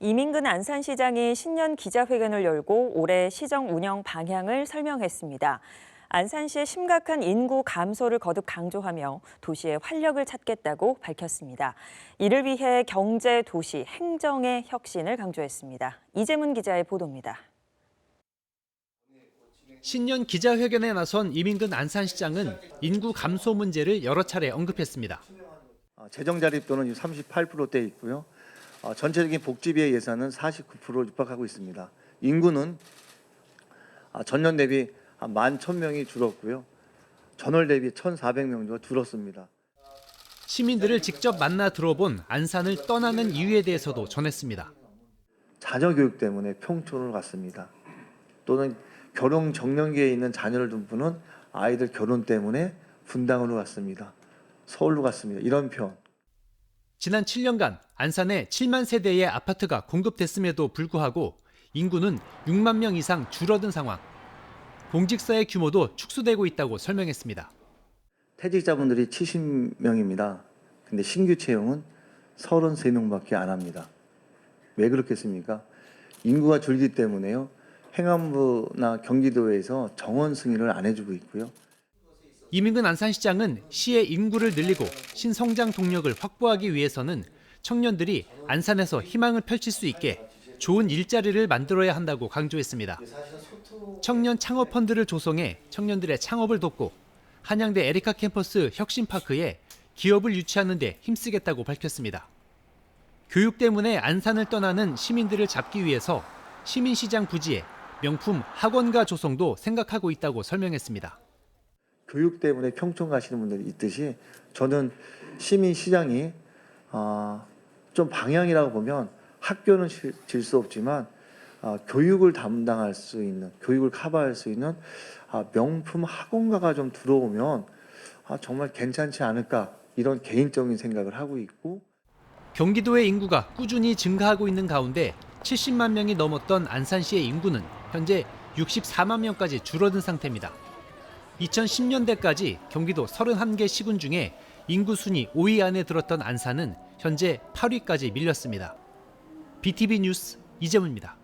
이민근 안산시장이 신년 기자회견을 열고 올해 시정 운영 방향을 설명했습니다. 안산시의 심각한 인구 감소를 거듭 강조하며 도시의 활력을 찾겠다고 밝혔습니다. 이를 위해 경제, 도시, 행정의 혁신을 강조했습니다. 이재문 기자의 보도입니다. 신년 기자회견에 나선 이민근 안산시장은 인구 감소 문제를 여러 차례 언급했습니다. 어, 재정 자립도는 38%대 있고요. 어, 전체적인 복지비의 예산은 49%를 육박하고 있습니다. 인구는 아, 전년 대비 한 11,000명이 줄었고요. 전월 대비 1,400명 정도 줄었습니다. 시민들을 직접 만나 들어본 안산을 떠나는 이유에 대해서도 전했습니다. 자녀 교육 때문에 평촌을 갔습니다. 또는 결혼 정년기에 있는 자녀를 둔 분은 아이들 결혼 때문에 분당으로 갔습니다. 서울로 갔습니다. 이런 표현. 지난 7년간 안산에 7만 세대의 아파트가 공급됐음에도 불구하고 인구는 6만 명 이상 줄어든 상황. 공직사의 규모도 축소되고 있다고 설명했습니다. 퇴직자분들이 70명입니다. 근데 신규 채용은 33명밖에 안 합니다. 왜 그렇겠습니까? 인구가 줄기 때문에요. 행안부나 경기도에서 정원 승인을 안 해주고 있고요. 이민근 안산시장은 시의 인구를 늘리고 신성장 동력을 확보하기 위해서는 청년들이 안산에서 희망을 펼칠 수 있게 좋은 일자리를 만들어야 한다고 강조했습니다. 청년 창업 펀드를 조성해 청년들의 창업을 돕고 한양대 에리카 캠퍼스 혁신파크에 기업을 유치하는 데 힘쓰겠다고 밝혔습니다. 교육 때문에 안산을 떠나는 시민들을 잡기 위해서 시민시장 부지에 명품 학원가 조성도 생각하고 있다고 설명했습니다. 교육 때문에 평촌 가시는 분들이 있듯이 저는 시민 시장이 아, 좀 방향이라고 보면 학교는 질 수 없지만 아, 교육을 담당할 수 있는 교육을 커버할 수 있는 아, 명품 학원가가 좀 들어오면 아, 정말 괜찮지 않을까 이런 개인적인 생각을 하고 있고 경기도의 인구가 꾸준히 증가하고 있는 가운데 70만 명이 넘었던 안산시의 인구는 현재 64만 명까지 줄어든 상태입니다. 2010년대까지 경기도 31개 시군 중에 인구 순위 5위 안에 들었던 안산은 현재 8위까지 밀렸습니다. BTV 뉴스 이재문입니다.